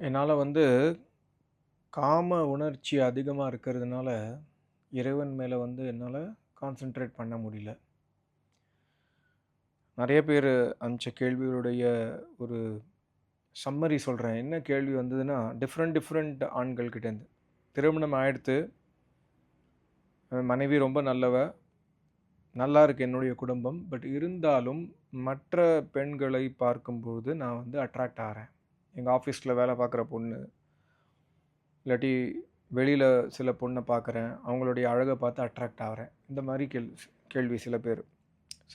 என்னால் வந்து காம உணர்ச்சி அதிகமாக இருக்கிறதுனால, இறைவன் மேலே வந்து என்னால் கான்சென்ட்ரேட் பண்ண முடியல. நிறைய பேர் அமைச்ச கேள்விகளுடைய ஒரு சம்மரி சொல்கிறேன் என்ன கேள்வி வந்ததுன்னா, டிஃப்ரெண்ட் டிஃப்ரெண்ட் ஆண்கள் கிட்டேருந்து. திருமணம் ஆயிடுத்து. மனைவி ரொம்ப நல்லவ. நல்லா இருக்கு என்னுடைய குடும்பம். பட் இருந்தாலும் மற்ற பெண்களை பார்க்கும்போது நான் வந்து அட்ராக்ட் ஆகிறேன் எங்கள் ஆஃபீஸில் வேலை பார்க்குற பொண்ணு. இல்லாட்டி வெளியில் சில பொண்ணை பார்க்குறேன். அவங்களுடைய அழகை பார்த்து அட்ராக்ட் ஆகுறேன். இந்த மாதிரி கேள் கேள்வி சில பேர்.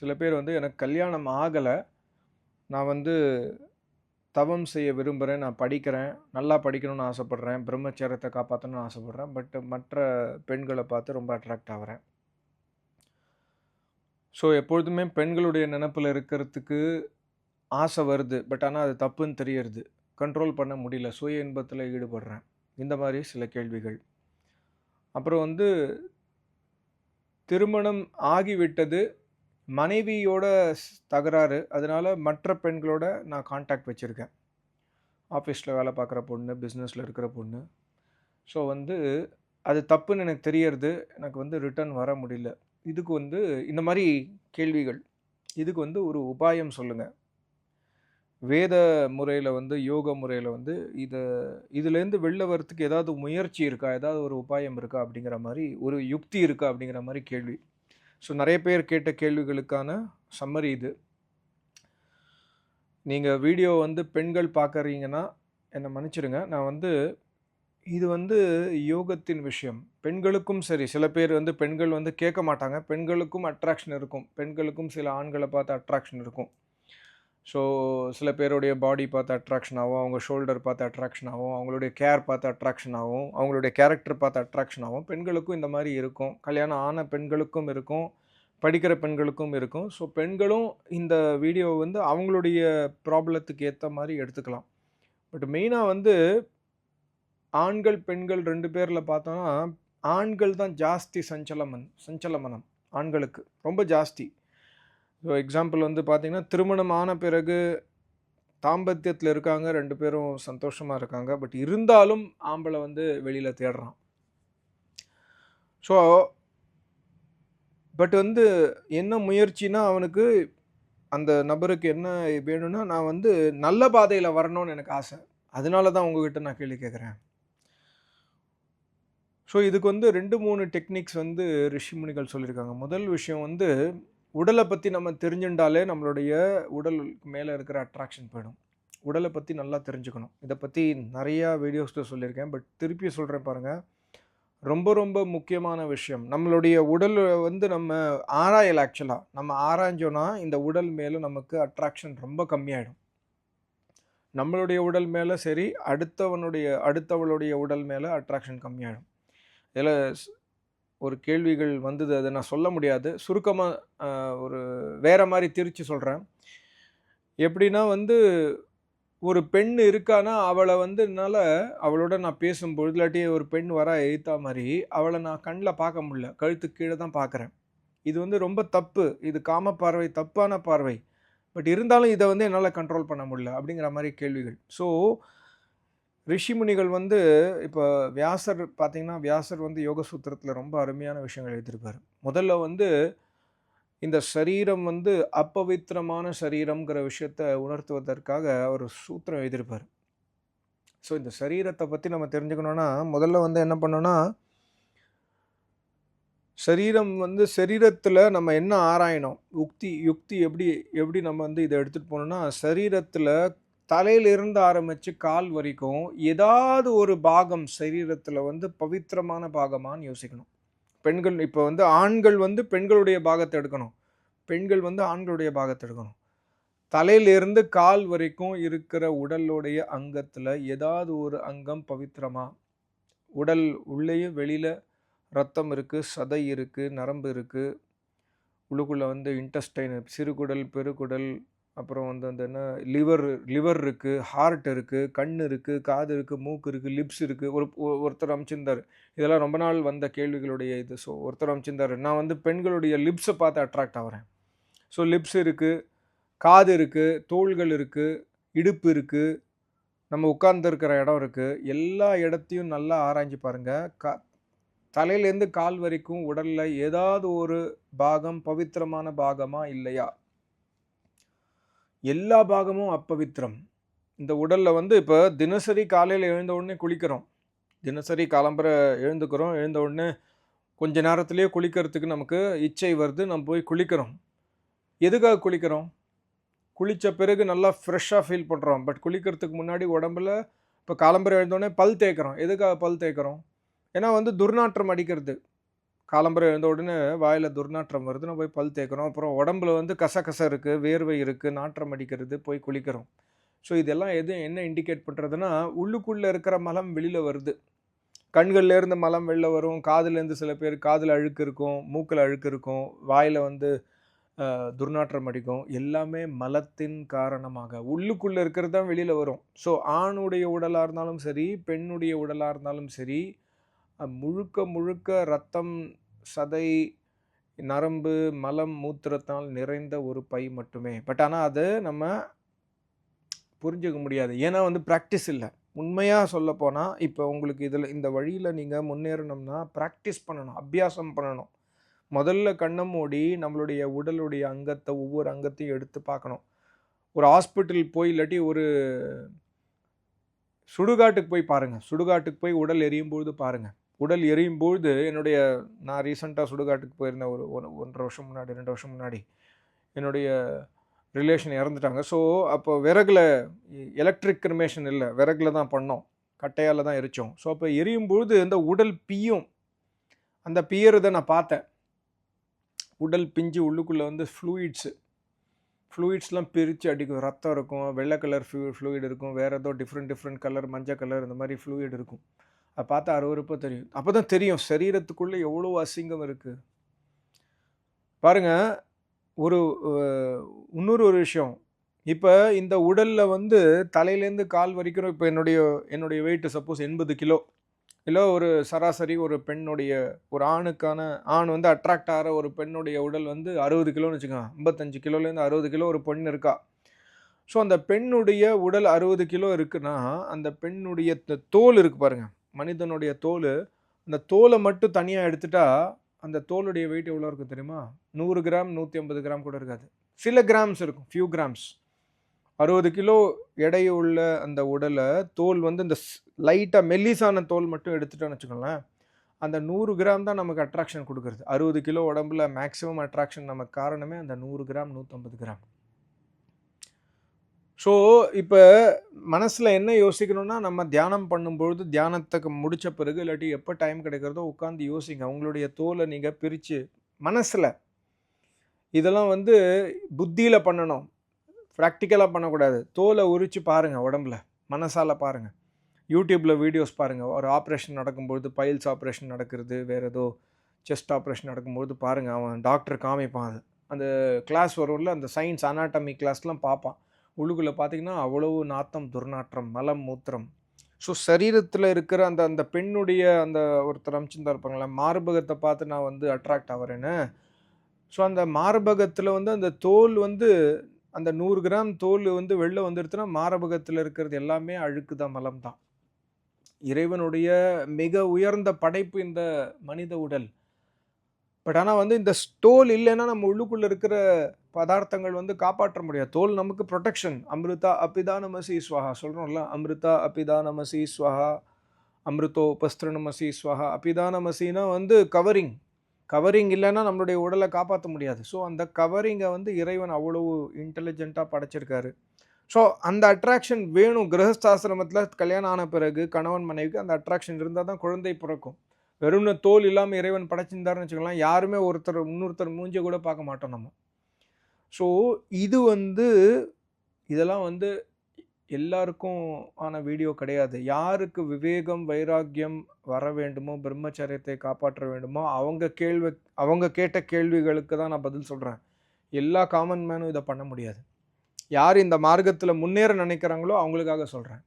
சில பேர் வந்து எனக்கு கல்யாணம் ஆகலை நான் வந்து தவம் செய்ய விரும்புகிறேன் நான் படிக்கிறேன். நல்லா படிக்கணும்னு ஆசைப்படுறேன். பிரம்மச்சரியத்த காப்பாற்றணும்னு ஆசைப்பட்றேன் பட் மற்ற பெண்களை பார்த்து ரொம்ப அட்ராக்ட் ஆகுறேன். ஸோ எப்பொழுதுமே பெண்களுடைய நினப்பில் இருக்கிறதுக்கு ஆசை வருது. பட் ஆனால் அது தப்புன்னு தெரியறது. கண்ட்ரோல் பண்ண முடியல. சுய இன்பத்தில் ஈடுபடுறேன். இந்த மாதிரி சில கேள்விகள். அப்புறம் வந்து திருமணம் ஆகிவிட்டது. மனைவியோட தகராறு. அதனால் மற்ற பெண்களோட நான் காண்டாக்ட் வச்சுருக்கேன் ஆஃபீஸில் வேலை பார்க்குற பொண்ணு, பிஸ்னஸில் இருக்கிற பொண்ணு. ஸோ வந்து அது தப்புன்னு எனக்கு தெரியறது. எனக்கு வந்து ரிட்டர்ன் வர முடியல. இதுக்கு வந்து இந்த மாதிரி கேள்விகள். இதுக்கு வந்து ஒரு உபாயம் சொல்லுங்கள் வேத முறையில் வந்து யோக முறையில் வந்து இதை இதுலேருந்து வெளில வரத்துக்கு ஏதாவது முயற்சி இருக்கா? ஏதாவது ஒரு உபாயம் இருக்கா? அப்படிங்கிற மாதிரி ஒரு யுக்தி இருக்கா? அப்படிங்கிற மாதிரி கேள்வி. ஸோ நிறைய பேர் கேட்ட கேள்விகளுக்கான சம்மரி இது. நீங்கள் வீடியோ வந்து பெண்கள் பார்க்குறீங்கன்னா, என்னை மன்னிச்சிடுங்க. நான் வந்து இது வந்து யோகத்தின் விஷயம். பெண்களுக்கும் சரி, சில பேர் வந்து பெண்கள் வந்து கேட்க மாட்டாங்க. பெண்களுக்கும் அட்ராக்ஷன் இருக்கும். பெண்களுக்கும் சில ஆண்களை பார்த்து அட்ராக்ஷன் இருக்கும். ஸோ சில பேருடைய பாடி பார்த்து அட்ராக்ஷன் ஆகும். அவங்க ஷோல்டர் பார்த்து அட்ராக்ஷன் ஆகும். அவங்களுடைய கேர் பார்த்து அட்ராக்ஷன் ஆகும். அவங்களுடைய கேரக்டர் பார்த்து அட்ராக்ஷன் ஆகும். பெண்களுக்கும் இந்த மாதிரி இருக்கும். கல்யாணம் ஆன பெண்களுக்கும் இருக்கும். படிக்கிற பெண்களுக்கும் இருக்கும். ஸோ பெண்களும் இந்த வீடியோவை வந்து அவங்களுடைய ப்ராப்ளத்துக்கு ஏற்ற மாதிரி எடுத்துக்கலாம். பட் மெயினாக வந்து ஆண்கள், பெண்கள் ரெண்டு பேரில் பார்த்தோன்னா ஆண்கள் தான் ஜாஸ்தி சஞ்சலமன் சஞ்சலமனம் ஆண்களுக்கு. ரொம்ப ஜாஸ்தி. ஸோ எக்ஸாம்பிள் வந்து பார்த்தீங்கன்னா, திருமணம் ஆன பிறகு தாம்பத்தியத்தில் இருக்காங்க. ரெண்டு பேரும் சந்தோஷமாக இருக்காங்க. பட் இருந்தாலும் ஆம்பளை வந்து வெளியில் தேடுறான். ஸோ பட் வந்து என்ன முயற்சின்னா, அவனுக்கு அந்த நபருக்கு என்ன வேணும்னா, நான் வந்து நல்ல பாதையில் வரணும்னு எனக்கு ஆசை. அதனால தான் உங்ககிட்ட நான் கேள்வி கேட்குறேன். ஸோ இதுக்கு வந்து 2, 3 டெக்னிக்ஸ் வந்து ரிஷி முனிகள் சொல்லியிருக்காங்க. முதல் விஷயம் வந்து உடலை பற்றி நம்ம தெரிஞ்சுண்டாலே நம்மளுடைய உடல் மேலே இருக்கிற அட்ராக்ஷன் போயிடும். உடலை பற்றி நல்லா தெரிஞ்சுக்கணும். இதை பற்றி நிறையா வீடியோஸில் சொல்லியிருக்கேன். பட் திருப்பி சொல்கிறேன் பாருங்கள் ரொம்ப ரொம்ப முக்கியமான விஷயம். நம்மளுடைய உடல் வந்து நம்ம ஆராயல் ஆக்சுவலாக நம்ம ஆராய்ஞ்சோன்னா இந்த உடல் மேலே நமக்கு அட்ராக்ஷன் ரொம்ப கம்மியாயிடும். நம்மளுடைய உடல் மேலே சரி, அடுத்தவனுடைய அடுத்தவளுடைய உடல் மேலே அட்ராக்ஷன் கம்மியாயிடும். இதில் ஒரு கேள்விகள் வந்தது. அதை நான் சொல்ல முடியாது. சுருக்கமாக ஒரு வேறு மாதிரி திருச்சி சொல்கிறேன் எப்படின்னா வந்து ஒரு பெண் இருக்கான்னா, அவளை வந்து என்னால் அவளோட நான் பேசும்பொழுது, இல்லாட்டி ஒரு பெண் வர எழுத்தா மாதிரி அவளை நான் கண்ணில் பார்க்க முடியல. கழுத்து கீழே தான் பார்க்குறேன். இது வந்து ரொம்ப தப்பு. இது காம பார்வை, தப்பான பார்வை. பட் இருந்தாலும் இதை வந்து என்னால் கண்ட்ரோல் பண்ண முடியல. அப்படிங்கிற மாதிரி கேள்விகள். ஸோ ரிஷி முனிகள் வந்து இப்போ வியாசர் பார்த்தீங்கன்னா, வியாசர் வந்து யோக சூத்திரத்தில் ரொம்ப அருமையான விஷயங்கள் எழுதியிருப்பார் முதல்ல வந்து இந்த சரீரம் வந்து அப்பவித்திரமான சரீரம்ங்கிற விஷயத்த உணர்த்துவதற்காக ஒரு சூத்திரம் எழுதியிருப்பாரு. ஸோ இந்த சரீரத்தை பற்றி நம்ம தெரிஞ்சுக்கணுன்னா முதல்ல வந்து என்ன பண்ணோன்னா சரீரம் வந்து சரீரத்தில் நம்ம என்ன ஆராயணும்? யுக்தி யுக்தி எப்படி எப்படி நம்ம வந்து இதை எடுத்துகிட்டு போனோம்னா சரீரத்தில் தலையிலிருந்து ஆரம்பித்து கால் வரைக்கும் ஏதாவது ஒரு பாகம் சரீரத்தில் வந்து பவித்திரமான பாகமான்னு யோசிக்கணும். பெண்கள் இப்போ வந்து ஆண்கள் வந்து பெண்களுடைய பாகத்தை எடுக்கணும். பெண்கள் வந்து ஆண்களுடைய பாகத்தை எடுக்கணும். தலையிலிருந்து கால் வரைக்கும் இருக்கிற உடலுடைய அங்கத்தில் ஏதாவது ஒரு அங்கம் பவித்திரமா? உடல் உள்ளேயும் வெளியில் ரத்தம் இருக்குது சதை இருக்குது நரம்பு இருக்குது உள்ளுக்குள்ளே வந்து இன்டஸ்டைன் சிறுகுடல், பெருகுடல் அப்புறம் வந்து அந்த என்ன லிவர் லிவர் இருக்குது ஹார்ட் இருக்குது கண் இருக்குது காது இருக்குது மூக்கு இருக்குது லிப்ஸ் இருக்குது ஒரு ஒருத்தர் அமைச்சிருந்தார். இதெல்லாம் ரொம்ப நாள் வந்த கேள்விகளுடைய இது. ஸோ ஒருத்தர் அமைச்சிருந்தார். நான் வந்து பெண்களுடைய லிப்ஸை பார்த்து அட்ராக்ட் ஆகுறேன். ஸோ லிப்ஸ் இருக்குது காது இருக்குது தோள்கள் இருக்குது இடுப்பு இருக்குது நம்ம உட்கார்ந்துருக்கிற இடம் இருக்குது எல்லா இடத்தையும் நல்லா ஆராய்ஞ்சு பாருங்கள் க தலையிலேருந்து கால் வரைக்கும் உடலில் ஏதாவது ஒரு பாகம் பவித்திரமான பாகமாக இல்லையா? எல்லா பாகமும் அப்பவித்திரம் இந்த உடலில் வந்து இப்போ தினசரி காலையில் எழுந்த உடனே குளிக்கிறோம். தினசரி காலம்பரை எழுந்துக்கிறோம். எழுந்த உடனே கொஞ்ச நேரத்துலேயே குளிக்கிறதுக்கு நமக்கு இச்சை வருது. நம்ம போய் குளிக்கிறோம். எதுக்காக குளிக்கிறோம்? குளித்த பிறகு நல்லா ஃப்ரெஷ்ஷாக ஃபீல் பண்ணுறோம் பட் குளிக்கிறதுக்கு முன்னாடி உடம்புல இப்போ காலம்பரை எழுந்தோடனே பல் தேய்க்கிறோம். எதுக்காக பல் தேய்க்கிறோம்? ஏன்னா வந்து துர்நாற்றம் அடிக்கிறது. காலம்பரம் எழுந்த உடனே வாயில் துர்நாற்றம் வருது. நம்ம போய் பல் தேய்க்கிறோம். அப்புறம் உடம்புல வந்து கசகச இருக்குது வேர்வை இருக்குது நாற்றம் அடிக்கிறது போய் குளிக்கிறோம். ஸோ இதெல்லாம் எது என்ன இண்டிகேட் பண்ணுறதுன்னா உள்ளுக்குள்ளே இருக்கிற மலம் வெளியில் வருது. கண்கள்லேருந்து மலம் வெளில வரும். காதுலேருந்து சில பேர் காதில் அழுக்கு இருக்கும் மூக்கில் அழுக்கு இருக்கும். வாயில் வந்து துர்நாற்றம் அடிக்கும். எல்லாமே மலத்தின் காரணமாக. உள்ளுக்குள்ளே இருக்கிறது தான் வெளியில் வரும். ஸோ ஆணுடைய உடலாக இருந்தாலும் சரி பெண்ணுடைய உடலாக இருந்தாலும் சரி முழுக்க முழுக்க ரத்தம் சதை நரம்பு மலம் மூத்திரத்தால் நிறைந்த ஒரு பை மட்டுமே. பட் ஆனால் அது நம்ம புரிஞ்சுக்க முடியாது. ஏன்னா வந்து ப்ராக்டிஸ் இல்லை. உண்மையாக சொல்ல போனால் இப்போ உங்களுக்கு இதில் இந்த வழியில் நீங்கள் முன்னேறணும்னா ப்ராக்டிஸ் பண்ணணும் அபியாசம் பண்ணணும். முதல்ல கண்ணை மூடி நம்மளுடைய உடலுடைய அங்கத்தை ஒவ்வொரு அங்கத்தையும் எடுத்து பார்க்கணும். ஒரு ஹாஸ்பிட்டல் போய் இல்லாட்டி ஒரு சுடுகாட்டுக்கு போய் பாருங்கள் சுடுகாட்டுக்கு போய் உடல் எரியும் பொழுது பாருங்கள் உடல் எரியும் பொழுது என்னுடைய நான் ரீசெண்டாக சுடுகாட்டுக்கு போயிருந்தேன் ஒரு ஒன்- ஒன்றரை வருஷம் முன்னாடி ரெண்டு வருஷம் முன்னாடி என்னுடைய ரிலேஷன் இறந்துட்டாங்க. ஸோ அப்போ விறகுல எலக்ட்ரிக் கிரிமேஷன் இல்லை விறகுல தான் பண்ணோம். கட்டையால் தான் எரித்தோம் ஸோ அப்போ எரியும் பொழுது இந்த உடல் பியும். அந்த பியறதை நான் பார்த்தேன். உடல் பிஞ்சு உள்ளுக்குள்ளே வந்து ஃப்ளூயிட்ஸு ஃப்ளூயிட்ஸ்லாம் பிரித்து அடிக்கும். ரத்தம் இருக்கும் வெள்ளை கலர் ஃப்ளூ ஃப்ளூயிட் இருக்கும் வேறு ஏதோ டிஃப்ரெண்ட் டிஃப்ரெண்ட் கலர் மஞ்சள் கலர் இந்த மாதிரி ஃப்ளூயிட் இருக்கும். அதை பார்த்தா அருவருப்பாக தெரியும். அப்போ தான் தெரியும் சரீரத்துக்குள்ளே எவ்வளோ அசிங்கம் இருக்குது பாருங்கள் ஒரு இன்னொரு ஒரு விஷயம். இப்போ இந்த உடலில் வந்து தலையிலேருந்து கால் வரைக்கும் இப்போ என்னுடைய என்னுடைய வெயிட் சப்போஸ் எண்பது கிலோ. இல்லை ஒரு சராசரி ஒரு பெண்ணுடைய ஒரு ஆணுக்கான ஆண் வந்து அட்ராக்ட் ஆகிற ஒரு பெண்ணுடைய உடல் வந்து அறுபது கிலோன்னு வச்சுக்கோங்க. ஐம்பத்தஞ்சு கிலோலேருந்து அறுபது கிலோ ஒரு பெண் இருக்கா. ஸோ அந்த பெண்ணுடைய உடல் அறுபது கிலோ இருக்குன்னா அந்த பெண்ணுடைய தோல் இருக்குது பாருங்கள் மனிதனுடைய தோல் அந்த தோலை மட்டும் தனியாக எடுத்துட்டா அந்த தோலுடைய வெயிட் எவ்வளோ இருக்கும் தெரியுமா? நூறு கிராம் நூற்றி ஐம்பது கிராம் கூட இருக்காது. சில கிராம்ஸ் இருக்கும் ஃபியூ கிராம்ஸ் அறுபது கிலோ எடை உள்ள அந்த உடலை தோல் வந்து இந்த லைட்டாக மெல்லிசான தோல் மட்டும் எடுத்துட்டோன்னு வச்சுக்கோங்களேன் அந்த நூறு கிராம் தான் நமக்கு அட்ராக்ஷன் கொடுக்குறது. அறுபது கிலோ உடம்புல மேக்ஸிமம் அட்ராக்ஷன் நமக்கு காரணமே அந்த நூறு கிராம் நூற்றம்பது கிராம். ஸோ இப்போ மனசில் என்ன யோசிக்கணும்னா நம்ம தியானம் பண்ணும்பொழுது தியானத்துக்கு முடித்த பிறகு இல்லாட்டி எப்போ டைம் கிடைக்கிறதோ உட்காந்து யோசிங்க. உங்களுடைய தோலை நீங்கள் பிரித்து மனசில். இதெல்லாம் வந்து புத்தியில் பண்ணணும். ப்ராக்டிக்கலாக பண்ணக்கூடாது. தோலை உரித்து பாருங்கள் உடம்புல. மனசால் பாருங்கள் யூடியூப்பில் வீடியோஸ் பாருங்கள் ஒரு ஆப்ரேஷன் நடக்கும்பொழுது பைல்ஸ் ஆப்ரேஷன் நடக்கிறது வேறு ஏதோ செஸ்ட் ஆப்ரேஷன் நடக்கும்பொழுது பாருங்கள் அவன் டாக்டர் காமிப்பான். அது அந்த கிளாஸ் வரும்ல அந்த சயின்ஸ் அனாட்டமி கிளாஸ்லாம் பார்ப்பான். உள்ளுக்குள்ளே பார்த்தீங்கன்னா அவ்வளவு நாத்தம் துர்நாற்றம் மலம் மூத்திரம். ஸோ சரீரத்தில் இருக்கிற அந்த அந்த பெண்ணுடைய அந்த ஒருத்தர் அமைச்சிருந்தா இருப்பாங்களே மார்பகத்தை பார்த்து நான் வந்து அட்ராக்ட் ஆகிறேன்னு ஸோ அந்த மார்பகத்தில் வந்து அந்த தோல் வந்து அந்த நூறு கிராம் தோல் வந்து வெளில வந்துடுச்சுன்னா மார்பகத்தில் இருக்கிறது எல்லாமே அழுக்கு தான் மலம் தான் இறைவனுடைய மிக உயர்ந்த படைப்பு இந்த மனித உடல். பட் ஆனால் வந்து இந்த தோல் இல்லைன்னா நம்ம உள்ளுக்குள்ளே இருக்கிற பதார்த்தங்கள் வந்து காப்பாற்ற முடியாது தோல் நமக்கு ப்ரொடெக்ஷன் அமிர்தா அபிதானமசி ஸ்வஹா. சொல்கிறோம்ல அமிர்தா அபிதானமசி ஸ்வஹா அமிர்தோ உபஸ்திரணமசி ஸ்வஹா. அபிதானமசினா வந்து கவரிங் கவரிங் இல்லைன்னா நம்மளுடைய உடலை காப்பாற்ற முடியாது. ஸோ அந்த கவரிங்கை வந்து இறைவன் அவ்வளவு இன்டெலிஜென்ட்டாக படைச்சிருக்காரு. ஸோ அந்த அட்ராக்ஷன் வேணும். கிரகஸ்தாசிரமத்தில் கல்யாணம் ஆன பிறகு கணவன் மனைவிக்கு அந்த அட்ராக்ஷன் இருந்தால் தான் குழந்தை பிறக்கும். வெறும்ன தோல் இல்லாமல் இறைவன் படைச்சிருந்தாருன்னு வச்சுக்கலாம் யாருமே ஒருத்தர் இன்னொருத்தர் மூஞ்ச கூட பார்க்க மாட்டோம் நம்ம. ஸோ இது வந்து இதெல்லாம் வந்து எல்லாருக்கும் ஆன வீடியோ கிடையாது. யாருக்கு விவேகம் வைராக்கியம் வர வேண்டுமோ பிரம்மச்சரியத்தை காப்பாற்ற வேண்டுமோ அவங்க கேள்வி அவங்க கேட்ட கேள்விகளுக்கு தான் நான் பதில் சொல்கிறேன் எல்லா காமன் மேனும் இதை பண்ண முடியாது. யார் இந்த மார்க்கத்தில் முன்னேற நினைக்கிறாங்களோ அவங்களுக்காக சொல்கிறேன்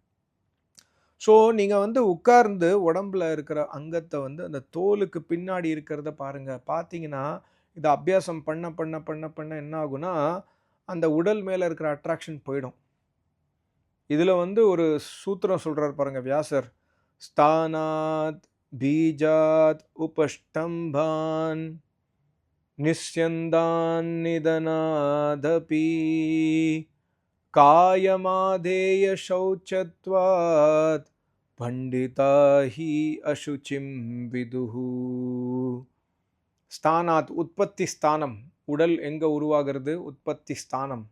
ஸோ நீங்கள் வந்து உட்கார்ந்து உடம்புல இருக்கிற அங்கத்தை வந்து அந்த தோலுக்கு பின்னாடி இருக்கிறத பாருங்கள் பார்த்தீங்கன்னா இதை அபியாசம் பண்ண பண்ண பண்ண பண்ண என்ன ஆகுனா அந்த உடல் மேலே இருக்கிற அட்ராக்ஷன் போயிடும். இதில் வந்து ஒரு சூத்திரம் சொல்கிறார் பாருங்கள் வியாசர். ஸ்தானாத் பீஜாத் உபஷ்டம்பான் நிஷ்யந்தான் நிதனாதபி காயமாதேய சௌச்சத்வாத் பண்டிதா ஹி அசுச்சிம் விதுஹு ஸ்தானாத் உற்பத்தி ஸ்தானம் உடல் எங்கே உருவாகிறது? உற்பத்தி ஸ்தானம்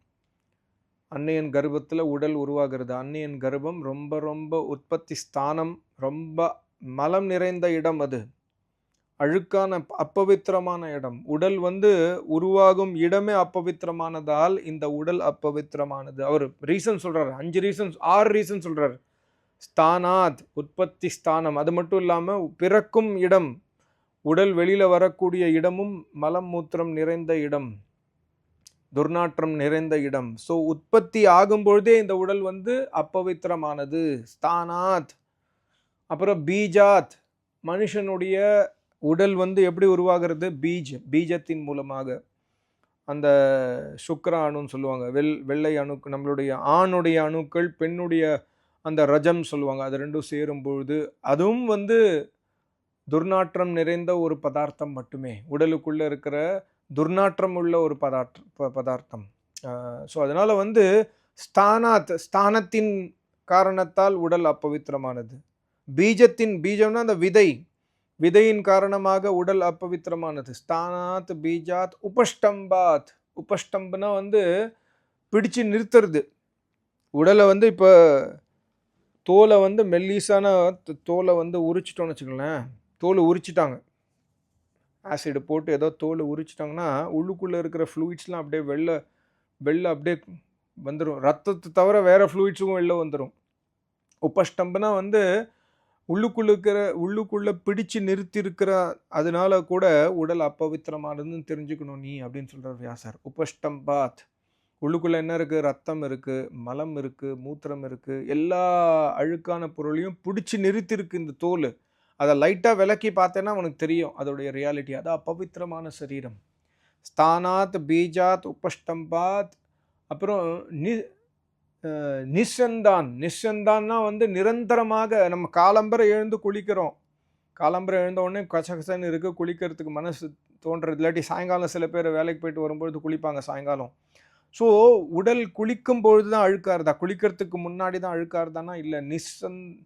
அன்னையன் கர்ப்பத்தில் உடல் உருவாகிறது. அன்னையன் கர்ப்பம் ரொம்ப ரொம்ப உற்பத்தி ஸ்தானம் ரொம்ப மலம் நிறைந்த இடம் அது. அழுக்கான அப்பவித்திரமான இடம். உடல் வந்து உருவாகும் இடமே அப்பவித்திரமானதால் இந்த உடல் அப்பவித்திரமானது அவர் ரீசன் சொல்கிறார் அஞ்சு ரீசன்ஸ் ஆறு ரீசன் சொல்கிறார் ஸ்தானாத் உற்பத்தி ஸ்தானம். அது மட்டும் இல்லாமல் பிறக்கும் இடம். உடல் வெளியில் வரக்கூடிய இடமும் மலம் மூத்திரம் நிறைந்த இடம். துர்நாற்றம் நிறைந்த இடம். ஸோ உற்பத்தி ஆகும் பொழுதே இந்த உடல் வந்து அப்பவித்திரமானது ஸ்தானாத். அப்புறம் பீஜாத். மனுஷனுடைய உடல் வந்து எப்படி உருவாகிறது? பீஜ் பீஜத்தின் மூலமாக. அந்த சுக்கர அணுன்னு சொல்லுவாங்க. வெள் வெள்ளை அணு நம்மளுடைய ஆணுடைய அணுக்கள் பெண்ணுடைய அந்த ரஜம் சொல்லுவாங்க. அது ரெண்டும் சேரும் பொழுது அதுவும் வந்து துர்நாற்றம் நிறைந்த ஒரு பதார்த்தம் மட்டுமே. உடலுக்குள்ளே இருக்கிற துர்நாற்றம் உள்ள ஒரு பதார்த்த ப- பதார்த்தம். ஸோ அதனால் வந்து ஸ்தானாத் ஸ்தானத்தின் காரணத்தால் உடல் அப்பவித்திரமானது. பீஜத்தின் பீஜம்னா அந்த விதை. விதையின் காரணமாக உடல் அப்பவித்திரமானது ஸ்தானாத் பீஜாத் உபஷ்டம்பாத். உபஷ்டம்புனா வந்து பிடிச்சு நிறுத்துறது. உடலை வந்து இப்போ தோலை வந்து மெல்லீஸான தோலை வந்து உரிச்சிட்டோம்னு வச்சுக்கோங்களேன். தோலை உரிச்சிட்டாங்க. ஆசிடு போட்டு ஏதோ தோலை உரிச்சிட்டாங்கன்னா உள்ளுக்குள்ளே இருக்கிற ஃப்ளூயிட்ஸ்லாம் அப்படியே வெளில வெளில அப்படியே வந்துடும் ரத்தத்தை தவிர வேறு ஃப்ளூயிட்ஸும் வெளில வந்துடும் உபஷ்டம்பனா வந்து உள்ளுக்குள்ள இருக்கிற உள்ளுக்குள்ளே பிடிச்சு நிறுத்தியிருக்கிற அதனால கூட உடல் அப்பவித்திரமானதுன்னு தெரிஞ்சுக்கணும் நீ அப்படின்னு சொல்கிறார் வியாசர். உபஷ்டம்பாத் உள்ளுக்குள்ளே என்ன இருக்குது ரத்தம் இருக்குது மலம் இருக்குது மூத்திரம் இருக்குது எல்லா அழுக்கான பொருளையும் பிடிச்சி நிறுத்தியிருக்கு இந்த தோல். அதை லைட்டாக விலக்கி பார்த்தேன்னா உனக்கு தெரியும் அதோடைய ரியாலிட்டி அது அப்பவித்திரமான சரீரம். ஸ்தானாத் பீஜாத் உபஷ்டம்பாத் அப்புறம் நி நிஷந்தான் நிஷந்தான்னா வந்து நிரந்தரமாக நம்ம காலம்பரை எழுந்து குளிக்கிறோம். காலம்பரை எழுந்த உடனே கசகசன்னு இருக்குது குளிக்கிறதுக்கு மனசு தோன்றது இல்லாட்டி சாயங்காலம் சில பேர் வேலைக்கு போயிட்டு வரும்பொழுது குளிப்பாங்க சாயங்காலம். ஸோ உடல் குளிக்கும் பொழுது தான் அழுக்காக குளிக்கிறதுக்கு முன்னாடி தான் அழுக்காக இல்லை நிசந்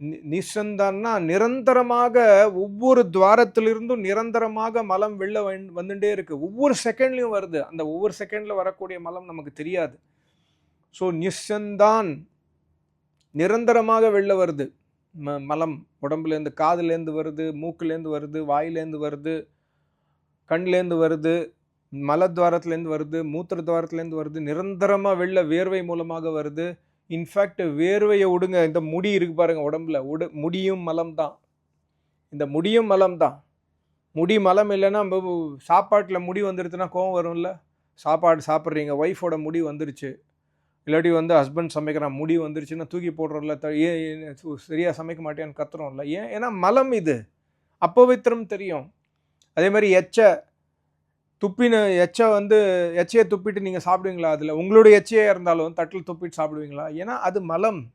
நி- நிசந்தான்னா நிரந்தரமாக ஒவ்வொரு துவாரத்திலிருந்தும் நிரந்தரமாக மலம் வெளில வந்துட்டே இருக்குது ஒவ்வொரு செகண்ட்லையும் வருது. அந்த ஒவ்வொரு செகண்டில் வரக்கூடிய மலம் நமக்கு தெரியாது. ஸோ நிசந்தான் நிரந்தரமாக வெளில வருது. ம மலம் உடம்புலேருந்து காதுலேருந்து வருது மூக்குலேருந்து வருது வாயிலேருந்து வருது கண்லேருந்து வருது மலத்வாரத்துலேருந்து வருது மூத்திர துவாரத்துலேருந்து வருது நிரந்தரமாக வெளில வேர்வை மூலமாக வருது. இன்ஃபேக்ட் வேர்வையை விடுங்க இந்த முடி இருக்கு பாருங்கள் உடம்புல. உடு முடியும் மலம் தான். இந்த முடியும் மலம் தான். முடி மலம் இல்லைன்னா சாப்பாட்டில் முடி வந்துடுதுன்னா கோவம் வரும்ல. சாப்பாடு சாப்பிட்றீங்க ஒய்ஃபோட முடி வந்துருச்சு. இல்லாட்டி வந்து ஹஸ்பண்ட் சமைக்கிறான் முடி வந்துருச்சுன்னா தூக்கி போடுறோம்ல த ஏன் சரியாக சு- சமைக்க மாட்டேன்னு கத்துறோம்ல. ஏன் ஏன்னா மலம் இது. அப்பவித்திரம் தெரியும். அதே மாதிரி எச்ச துப்பின எச்ச வந்து எச்சையை துப்பிட்டு நீங்கள் சாப்பிடுவீங்களா அதில்? உங்களுடைய எச்சையாக இருந்தாலும் தட்டில் துப்பிட்டு சாப்பிடுவீங்களா? ஏன்னா அது மலம்.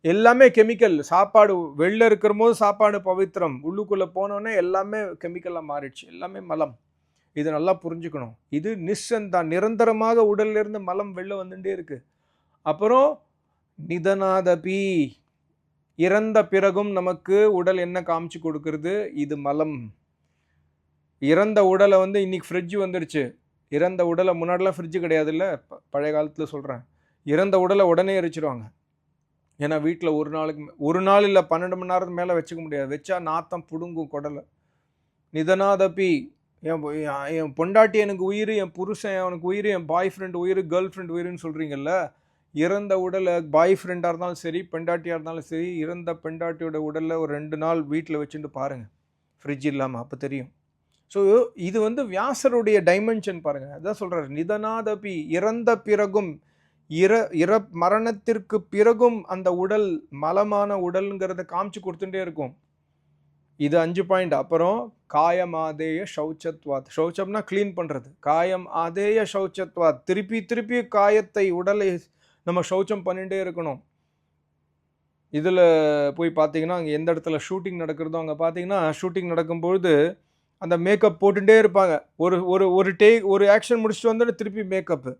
எல்லாமே கெமிக்கல் சாப்பாடு வெளில இருக்கிற போது சாப்பாடு பவித்திரம். உள்ளுக்குள்ளே போனோடனே எல்லாமே கெமிக்கலாக மாறிடுச்சு. எல்லாமே மலம். இது நல்லா புரிஞ்சுக்கணும். இது நிச்சந்தான் நிரந்தரமாக உடல்லிருந்து மலம் வெளில வந்துட்டே இருக்குது அப்புறம் நிதனாதபி. இறந்த பிறகும் நமக்கு உடல் என்ன காமிச்சு கொடுக்கறது? இது மலம். இறந்த உடலை வந்து இன்னைக்கு ஃப்ரிட்ஜ் வந்துடுச்சு. இறந்த உடலை முன்னாடிலாம் ஃப்ரிட்ஜு கிடையாது இல்லை பழைய காலத்தில் சொல்கிறேன் இறந்த உடலை உடனே எரிச்சிருவாங்க. ஏன்னா வீட்டில் ஒரு நாளுக்கு ஒரு நாள் இல்லை பன்னெண்டு மணி நேரத்துக்கு மேலே வச்சுக்க முடியாது. வச்சா நாத்தம் புடுங்கும் குடலை. நிதனாதபி என் என் பொண்டாட்டி எனக்கு உயிர் என் புருஷன் அவனுக்கு உயிர் என் பாய் ஃப்ரெண்ட் உயிர் கேர்ள் ஃப்ரெண்ட் உயிர்னு சொல்கிறீங்கல்ல இறந்த உடலை பாய் ஃப்ரெண்டாக இருந்தாலும் சரி பெண்டாட்டியாக இருந்தாலும் சரி இறந்த பெண்டாட்டியோட உடலை ஒரு ரெண்டு நாள் வீட்டில் வச்சுட்டு பாருங்கள் ஃப்ரிட்ஜ் இல்லாமல் அப்போ தெரியும். ஸோ இது வந்து வியாசருடைய டைமென்ஷன் பாருங்கள் அதான் சொல்கிறார் நிதனாதபி இறந்த பிறகும் இற இற மரணத்திற்கு பிறகும் அந்த உடல் மலமான உடல்ங்கிறத காமிச்சு கொடுத்துட்டே இருக்கும். இது அஞ்சு பாயிண்ட் அப்புறம் காயம் ஆதேய சௌச்சத்வாத் சௌச்சம்னா க்ளீன் பண்ணுறது காயம் ஆதேய சௌச்சத்வாத் திருப்பி திருப்பி காயத்தை உடலை நம்ம சௌச்சம் பண்ணிகிட்டே இருக்கணும். இதில் போய் பார்த்தீங்கன்னா அங்கே எந்த இடத்துல ஷூட்டிங் நடக்கிறதோ அங்கே பார்த்தீங்கன்னா ஷூட்டிங் நடக்கும்பொழுது அந்த மேக்கப் போட்டுகிட்டே இருப்பாங்க. ஒரு ஒரு ஒரு டேக் ஒரு ஆக்ஷன் முடிச்சுட்டு வந்தோடனே திருப்பி மேக்கப்பு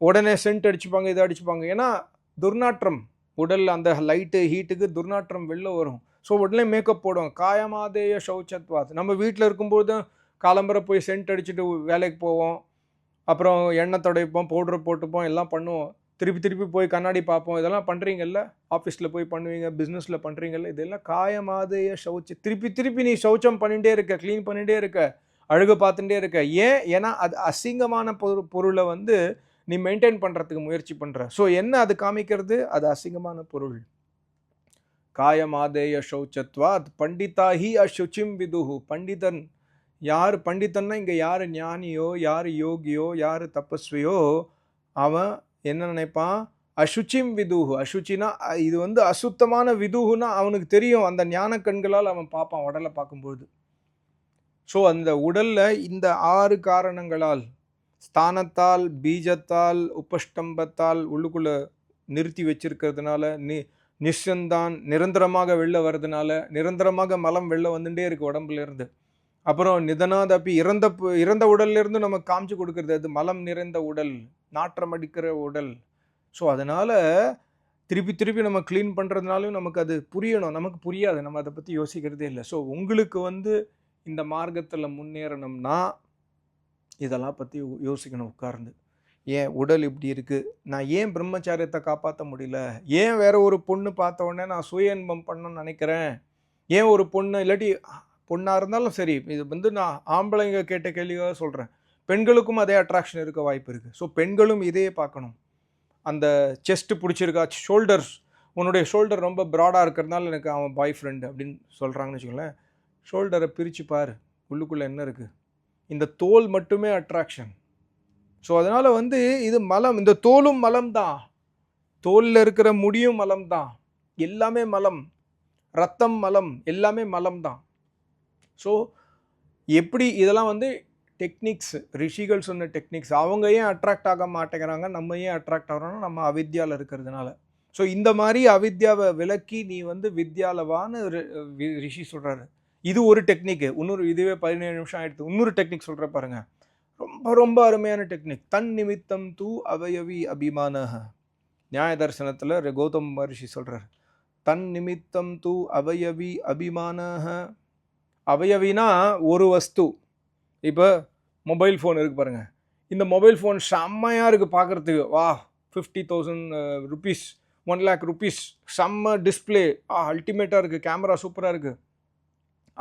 உடனே சென்ட் அடிச்சுப்பாங்க இதை அடிச்சுப்பாங்க. ஏன்னா துர்நாற்றம். உடலில் அந்த லைட்டு ஹீட்டுக்கு துர்நாற்றம் வெளில வரும். ஸோ உடனே மேக்கப் போடுவாங்க. காயமாதேய சௌச்சத்வாத் நம்ம வீட்டில் இருக்கும்போது காலம்பரை போய் சென்ட் அடிச்சுட்டு வேலைக்கு போவோம். அப்புறம் எண்ணெய் துடைப்போம் பவுடர் போட்டுப்போம் எல்லாம் பண்ணுவோம். திருப்பி திருப்பி போய் கண்ணாடி பார்ப்போம். இதெல்லாம் பண்ணுறீங்கல்ல ஆஃபீஸில் போய் பண்ணுவீங்க பிஸ்னஸில் பண்ணுறீங்கல்ல இதெல்லாம் காயமாதேய சௌச்ச. திருப்பி திருப்பி நீ சௌச்சம் பண்ணிகிட்டே இருக்க க்ளீன் பண்ணிகிட்டே இருக்க அழுகு பார்த்துட்டே இருக்க. ஏன்? ஏன்னா அது அசிங்கமான பொரு பொருளை வந்து நீ மெயின்டைன் பண்ணுறதுக்கு முயற்சி பண்ணுற ஸோ என்ன அது காமிக்கிறது? அது அசிங்கமான பொருள். காயமாதேய சௌச்சத்வாத் பண்டிதாஹி அசுச்சிம் விதுஹு. பண்டிதன் யார் பண்டிதன்னா இங்கே யார் ஞானியோ யார் யோகியோ யார் தபஸ்வியோ அவன் என்ன நினைப்பான்? அசுச்சிம் விதுகு அசுச்சினா இது வந்து அசுத்தமான விதுகுனா அவனுக்கு தெரியும். அந்த ஞான கண்களால் அவன் பார்ப்பான் உடலை பார்க்கும்பொழுது. ஸோ அந்த உடலில் இந்த ஆறு காரணங்களால் ஸ்தானத்தால் பீஜத்தால் உபஷ்டம்பத்தால் உள்ளுக்குள்ளே நிறுத்தி வச்சிருக்கிறதுனால நி நிஷந்தான் நிரந்தரமாக வெளில வர்றதுனால நிரந்தரமாக மலம் வெளில வந்துட்டே இருக்குது உடம்புல இருந்து. அப்புறம் நிதனாதப்பி இறந்த இறந்த உடல்லிருந்து நம்ம காமிச்சு கொடுக்கறது அது மலம் நிறைந்த உடல் நாற்றம் அடிக்கிற உடல். ஸோ அதனால் திருப்பி திருப்பி நம்ம க்ளீன் பண்ணுறதுனாலும் நமக்கு அது புரியணும். நமக்கு புரியாது. நம்ம அதை பற்றி யோசிக்கிறதே இல்லை. ஸோ உங்களுக்கு வந்து இந்த மார்க்கத்தில் முன்னேறணும்னா இதெல்லாம் பற்றி யோசிக்கணும் உட்கார்ந்து. ஏன் உடல் இப்படி இருக்குது நான் ஏன் பிரம்மச்சாரியத்தை காப்பாற்ற முடியல? ஏன் வேற ஒரு பொண்ணு பார்த்த உடனே நான் சுய இன்பம் பண்ணணும்னு நினைக்கிறேன்? ஏன் ஒரு பொண்ணு இல்லாட்டி பொண்ணாக இருந்தாலும் சரி இது வந்து நான் ஆம்பளைங்க கேட்ட கேள்வியாக சொல்கிறேன் பெண்களுக்கும் அதே அட்ராக்ஷன் இருக்க வாய்ப்பு இருக்குது ஸோ பெண்களும் இதையே பார்க்கணும். அந்த செஸ்ட்டு பிடிச்சிருக்கா ஷோல்டர்ஸ் உன்னுடைய ஷோல்டர் ரொம்ப ப்ராடாக இருக்கிறதுனால எனக்கு அவன் பாய் ஃப்ரெண்டு அப்படின்னு சொல்கிறாங்கன்னு வச்சுக்கோங்களேன். ஷோல்டரை பிரித்து பார். உள்ளுக்குள்ளே என்ன இருக்குது இந்த தோல் மட்டுமே அட்ராக்ஷன் ஸோ அதனால் வந்து இது மலம். இந்த தோலும் மலம் தான் தோலில் இருக்கிற முடியும் மலம் தான் எல்லாமே மலம். ரத்தம் மலம். எல்லாமே மலம் தான் ஸோ எப்படி இதெல்லாம் வந்து டெக்னிக்ஸ் ரிஷிகள் சொன்ன டெக்னிக்ஸ் அவங்க ஏன் அட்ராக்ட் ஆக மாட்டேங்கிறாங்க நம்ம ஏன் அட்ராக்ட் ஆகிறோம்னா நம்ம அவித்யாவில் இருக்கிறதுனால. ஸோ இந்த மாதிரி அவித்யாவை விலக்கி நீ வந்து வித்யாலவான்னு ரி- ரிஷி சொல்கிறாரு இது ஒரு டெக்னிக்கு இன்னொரு இதுவே பதினேழு நிமிஷம் ஆகிடுது இன்னொரு டெக்னிக் சொல்கிற பாருங்க. ரொம்ப ரொம்ப அருமையான டெக்னிக் தன் நிமித்தம் தூ அவயவி அபிமான நியாய தரிசனத்தில் கௌதம் மகரிஷி சொல்கிறார் தன் நிமித்தம் தூ அவயவி அபிமான அவயவினா ஒரு வஸ்து. இப்போ மொபைல் ஃபோன் இருக்குது பாருங்கள் இந்த மொபைல் ஃபோன் செம்மையாக இருக்குது பார்க்குறதுக்கு வா fifty thousand rupees one lakh rupees செம்ம டிஸ்பிளே ஆ அல்டிமேட்டாக இருக்குது கேமரா சூப்பராக இருக்குது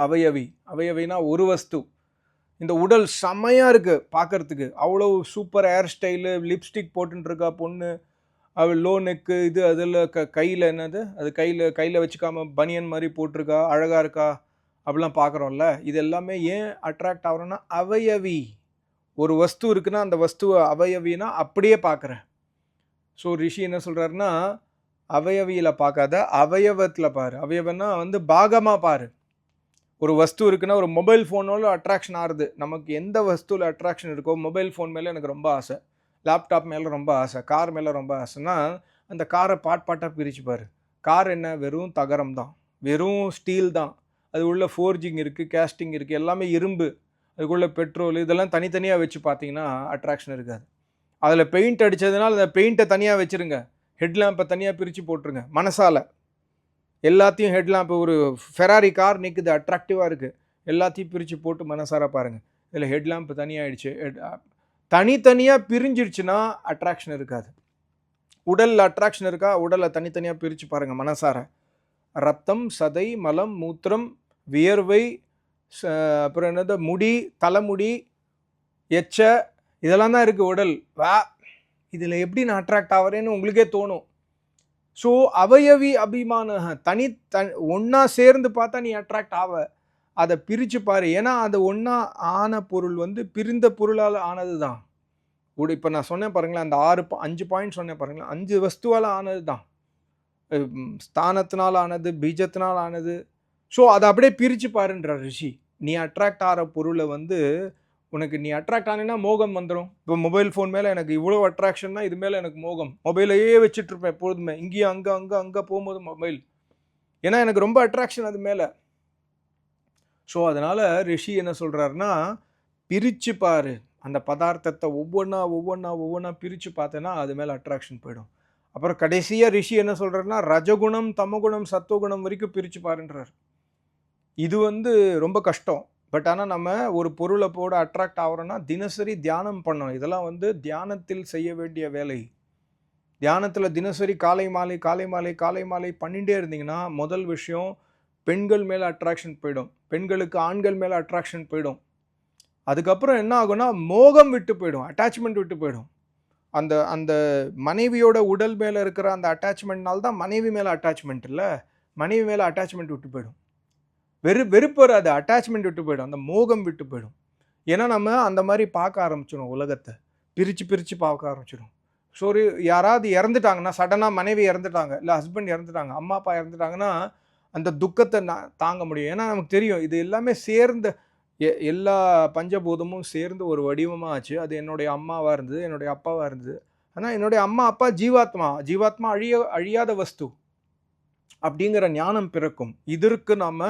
அவயவி. அவயவினா ஒரு வஸ்து. இந்த உடல் செம்மையாக இருக்குது பார்க்கறதுக்கு அவ்வளோ சூப்பர் ஹேர் ஸ்டைலு லிப்ஸ்டிக் போட்டுருக்கா பொண்ணு. அவள் லோ நெக்கு இது அதில் க கையில் என்னது? அது கையில் கையில் வச்சுக்காம பனியன் மாதிரி போட்டிருக்கா? அழகாக இருக்கா? அப்படிலாம் பார்க்குறோம்ல. இது எல்லாமே ஏன் அட்ராக்ட் ஆகிறோன்னா அவயவி. ஒரு வஸ்து இருக்குன்னா அந்த வஸ்துவை அவயவின்னா அப்படியே பார்க்குறேன். ஸோ ரிஷி என்ன சொல்கிறாருன்னா அவயவியில் பார்க்காத அவயவத்தில் பாரு. அவயவன்னா வந்து பாகமாக பாரு. ஒரு வஸ்து இருக்குன்னா ஒரு மொபைல் ஃபோனோட அட்ராக்ஷன் ஆகுது நமக்கு எந்த வஸ்துவில் அட்ராக்ஷன் இருக்கோ மொபைல் ஃபோன் மேலே எனக்கு ரொம்ப ஆசை. லேப்டாப் மேலே ரொம்ப ஆசை. கார் மேலே ரொம்ப ஆசைன்னா அந்த காரை பாட் பாட்டாக பிரித்து பாரு. கார் என்ன? வெறும் தகரம் தான் வெறும் ஸ்டீல் தான். அது உள்ள ஃபோர்ஜிங் இருக்குது கேஸ்டிங் இருக்குது எல்லாமே இரும்பு அதுக்குள்ள பெட்ரோல் இதெல்லாம் தனித்தனியாக வச்சு பார்த்தீங்கன்னா அட்ராக்ஷன் இருக்காது. அதில் பெயிண்ட் அடித்ததுனால அந்த பெயிண்ட்டை தனியாக வச்சுருங்க. ஹெட்லாம்பை தனியாக பிரித்து போட்டுருங்க மனசால. எல்லாத்தையும் ஹெட்லாம்ப் ஒரு ஃபெராரி கார் நிற்குது அட்ராக்டிவாக இருக்குது எல்லாத்தையும் பிரித்து போட்டு மனசார பாருங்கள் இதில் ஹெட்லாம்ப் தனியாகிடுச்சு தனித்தனியாக பிரிஞ்சிருச்சுன்னா அட்ராக்ஷன் இருக்காது. உடலில் அட்ராக்ஷன் இருக்கா? உடலை தனித்தனியாக பிரித்து பாருங்கள் மனசார. ரத்தம் சதை மலம் மூத்திரம் வியர்வை அப்புறம் என்னது முடி தலைமுடி எச்ச இதெல்லாம் தான் இருக்குது உடல். வா இதில் எப்படி நான் அட்ராக்ட் ஆகிறேன்னு உங்களுக்கே தோணும். ஸோ அவயவி அபிமான தனி த ஒன்றா சேர்ந்து பார்த்தா நீ அட்ராக்ட் ஆவ. அதை பிரித்து பாரு. ஏன்னா அது ஒன்றா ஆன பொருள் வந்து பிரிந்த பொருளால் ஆனது தான். உட இப்போ நான் சொன்னேன் பாருங்களேன் அந்த ஆறு பா- அஞ்சு பாயிண்ட் சொன்னேன் பாருங்களேன் அஞ்சு வஸ்துவால் ஆனது தான். ஸ்தானத்தினால் ஆனது பீஜத்தினால் ஆனது ஸோ அதை அப்படியே பிரித்து பாருன்ற ரிஷி. நீ அட்ராக்ட் ஆகிற பொருளை வந்து உனக்கு நீ அட்ராக்ட் ஆனேன்னா மோகம் வந்துடும் இப்போ மொபைல் ஃபோன் மேலே எனக்கு இவ்வளோ அட்ராக்ஷன்னா இது மேலே எனக்கு மோகம். மொபைலையே வச்சுட்டு இருப்பேன் எப்பொழுதுமே இங்கேயும் அங்கே அங்கே அங்கே போகும்போது மொபைல் ஏன்னா எனக்கு ரொம்ப அட்ராக்ஷன் அது மேலே. ஸோ அதனால் ரிஷி என்ன சொல்கிறாருன்னா பிரித்து பாரு. அந்த பதார்த்தத்தை ஒவ்வொன்றா ஒவ்வொன்றா ஒவ்வொன்றா பிரித்து பார்த்தேன்னா அது மேலே அட்ராக்ஷன் போயிடும். அப்புறம் கடைசியாக ரிஷி என்ன சொல்கிறாருன்னா ரஜகுணம் தமகுணம் சத்துவகுணம் வரைக்கும் பிரித்து பாருன்றார். இது வந்து ரொம்ப கஷ்டம். பட் ஆனால் நம்ம ஒரு பொருளை போட அட்ராக்ட் ஆகிறோன்னா தினசரி தியானம் பண்ணணும். இதெல்லாம் வந்து தியானத்தில் செய்ய வேண்டிய வேலை. தியானத்தில் தினசரி காலை மாலை காலை மாலை காலை மாலை பண்ணிகிட்டே இருந்தீங்கன்னா முதல் விஷயம் பெண்கள் மேலே அட்ராக்ஷன் போயிடும். பெண்களுக்கு ஆண்கள் மேலே அட்ராக்ஷன் போயிடும். அதுக்கப்புறம் என்ன ஆகும்னா மோகம் விட்டு போயிடும். அட்டாச்மெண்ட் விட்டு போயிடும். அந்த அந்த மனைவியோட உடல் மேலே இருக்கிற அந்த அட்டாச்மெண்ட்னால்தான் மனைவி மேலே அட்டாச்மெண்ட் இல்லை. மனைவி மேலே அட்டாச்மெண்ட் விட்டு போயிடும். வெறு வெறுப்பு அது அட்டாச்மெண்ட் விட்டு போயிடும். அந்த மோகம் விட்டு போயிடும். ஏன்னா நம்ம அந்த மாதிரி பார்க்க ஆரம்பிச்சிடும் உலகத்தை. பிரித்து பிரித்து பார்க்க ஆரம்பிச்சிடும் ஸோ ஒரு யாராவது இறந்துட்டாங்கன்னா சடனாக மனைவி இறந்துட்டாங்க இல்லை ஹஸ்பண்ட் இறந்துட்டாங்க அம்மா அப்பா இறந்துட்டாங்கன்னா அந்த துக்கத்தை நான் தாங்க முடியும். ஏன்னா நமக்கு தெரியும் இது எல்லாமே சேர்ந்த எ எல்லா பஞ்சபூதமும் சேர்ந்து ஒரு வடிவமாக ஆச்சு. அது என்னுடைய அம்மாவாக இருந்தது என்னுடைய அப்பாவாக இருந்தது. ஆனால் என்னுடைய அம்மா அப்பா ஜீவாத்மா. ஜீவாத்மா அழிய அழியாத வஸ்து. அப்படிங்கிற ஞானம் பிறக்கும். இதற்கு நாம்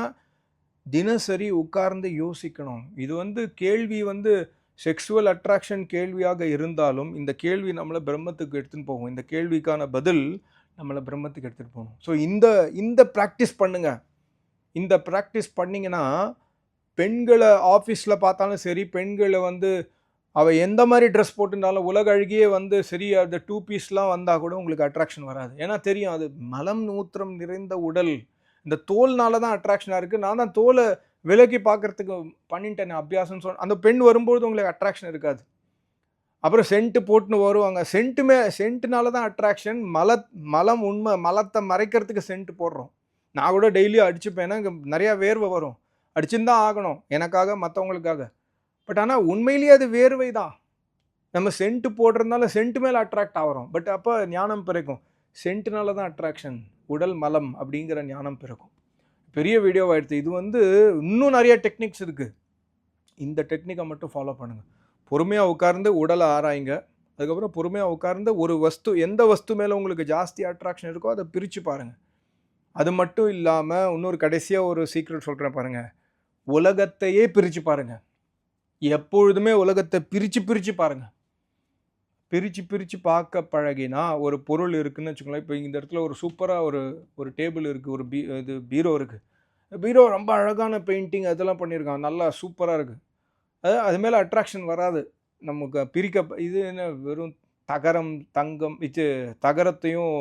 தினசரி உட்கார்ந்து யோசிக்கணும். இது வந்து கேள்வி வந்து செக்ஸுவல் அட்ராக்ஷன் கேள்வியாக இருந்தாலும் இந்த கேள்வி நம்மளை பிரம்மத்துக்கு எடுத்துன்னு போகும். இந்த கேள்விக்கான பதில் நம்மளை பிரம்மத்துக்கு எடுத்துகிட்டு போகணும் ஸோ இந்த இந்த ப்ராக்டிஸ் பண்ணுங்க. இந்த ப்ராக்டிஸ் பண்ணிங்கன்னா பெண்களை ஆஃபீஸில் பார்த்தாலும் சரி பெண்களை வந்து அவள் எந்த மாதிரி ட்ரெஸ் போட்டிருந்தாலும் உலக அழகியே வந்து சரி அந்த டூ பீஸ்லாம் வந்தால் கூட உங்களுக்கு அட்ராக்ஷன் வராது. ஏன்னா தெரியும் அது மலம் மூத்திரம் நிறைந்த உடல். இந்த தோல்னால தான் அட்ராக்ஷனாக இருக்குது நான் தான் தோலை விலக்கி பார்க்குறதுக்கு பண்ணிட்டேன் அபியாசம்னு சொன்ன அந்த பெண் வரும்போது உங்களுக்கு அட்ராக்ஷன் இருக்காது. அப்புறம் சென்ட்டு போட்டுன்னு வருவாங்க. சென்ட்டுமே சென்ட்டுனால தான் அட்ராக்ஷன் மல மலம் உண்மை மலத்தை மறைக்கிறதுக்கு சென்ட் போடுறோம். நான் கூட டெய்லியும் அடிச்சுப்பேன்னா இங்கே நிறையா வேர்வை வரும். அடிச்சுன்னு தான் ஆகணும் எனக்காக மற்றவங்களுக்காக பட் ஆனால் உண்மையிலேயே அது வேர்வை தான். நம்ம சென்ட்டு போடுறதுனால சென்ட் மேலே அட்ராக்ட் ஆகிறோம். பட் அப்போ ஞானம் பிறக்கும். சென்ட்டுனால தான் அட்ராக்ஷன் உடல் மலம் அப்படிங்கிற ஞானம் பிறக்கும். பெரிய வீடியோவாக எடுத்து இது வந்து இன்னும் நிறைய டெக்னிக்ஸ் இருக்குது இந்த டெக்னிக்கை மட்டும் ஃபாலோ பண்ணுங்கள் பொறுமையாக உட்கார்ந்து உடலை ஆராய்ங்க. அதுக்கப்புறம் பொறுமையாக உட்கார்ந்து ஒரு வஸ்து எந்த வஸ்து மேலே உங்களுக்கு ஜாஸ்தி அட்ராக்ஷன் இருக்கோ அதை பிரித்து பாருங்கள் அது மட்டும் இல்லாமல் இன்னொரு கடைசியாக ஒரு சீக்ரெட் சொல்கிறேன் பாருங்கள் உலகத்தையே பிரித்து பாருங்கள் எப்பொழுதுமே உலகத்தை பிரித்து பிரித்து பாருங்கள் பிரித்து பிரித்து பார்க்க பழகினா ஒரு பொருள் இருக்குதுன்னு வச்சுக்கோங்களேன். இப்போ இந்த இடத்துல ஒரு சூப்பராக ஒரு ஒரு டேபிள் இருக்குது ஒரு பீ இது பீரோ இருக்குது பீரோ ரொம்ப அழகான பெயிண்டிங் அதெல்லாம் பண்ணியிருக்காங்க. நல்லா சூப்பராக இருக்குது அது அது மேலே அட்ராக்ஷன் வராது. நமக்கு பிரிக்க இது என்ன வெறும் தகரம் தங்கம் இது தகரத்தையும்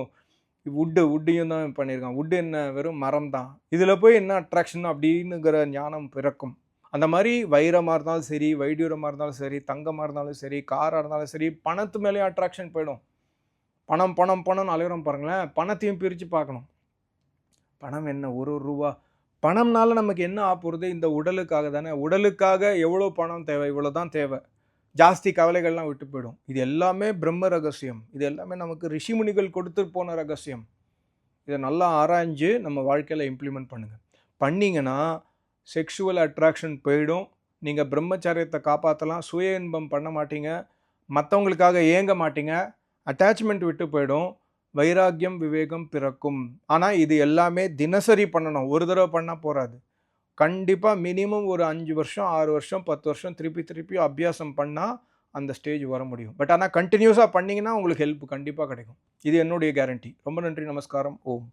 வுட்டு வுட்டையும் தான் பண்ணியிருக்கான் வுட்டு என்ன வெறும் மரம் தான். இதில் போய் என்ன அட்ராக்ஷன் அப்படின்னுங்கிற ஞானம் பிறக்கும். அந்த மாதிரி வைரமாக இருந்தாலும் சரி வைடூரமாக இருந்தாலும் சரி தங்கமாக இருந்தாலும் சரி காராக இருந்தாலும் சரி பணத்து மேலேயும் அட்ராக்ஷன் போயிடும். பணம் பணம் பணம்னு அலைகிறோம் பாருங்களேன். பணத்தையும் பிரித்து பார்க்கணும். பணம் என்ன? ஒரு ஒரு ரூபா. பணம்னால நமக்கு என்ன ஆப்புறது இந்த உடலுக்காக தானே. உடலுக்காக எவ்வளோ பணம் தேவை? இவ்வளோ தான் தேவை. ஜாஸ்தி கவலைகள்லாம் விட்டு போயிடும். இது எல்லாமே பிரம்ம ரகசியம். இது எல்லாமே நமக்கு ரிஷிமுனிகள் கொடுத்து போன ரகசியம். இதை நல்லா ஆராய்ஞ்சு நம்ம வாழ்க்கையில் இம்ப்ளிமெண்ட் பண்ணுங்கள் பண்ணிங்கன்னா செக்ஷுவல் அட்ராக்ஷன் போயிடும். நீங்கள் பிரம்மச்சாரியத்தை காப்பாற்றலாம் சுய இன்பம் பண்ண மாட்டீங்க. மற்றவங்களுக்காக ஏங்க மாட்டீங்க? அட்டாச்மெண்ட் விட்டு போயிடும். வைராக்கியம் விவேகம் பிறக்கும். ஆனால் இது எல்லாமே தினசரி பண்ணணும். ஒரு தடவை பண்ணால் போகாது கண்டிப்பாக மினிமம் ஒரு அஞ்சு வருஷம் ஆறு வருஷம் பத்து வருஷம் திருப்பி திருப்பி அபியாசம் பண்ணால் அந்த ஸ்டேஜ் வர முடியும். பட் ஆனால் கண்டினியூஸாக பண்ணிங்கன்னா உங்களுக்கு ஹெல்ப் கண்டிப்பாக கிடைக்கும். இது என்னுடைய கேரண்டி ரொம்ப நன்றி. நமஸ்காரம். ஓம்.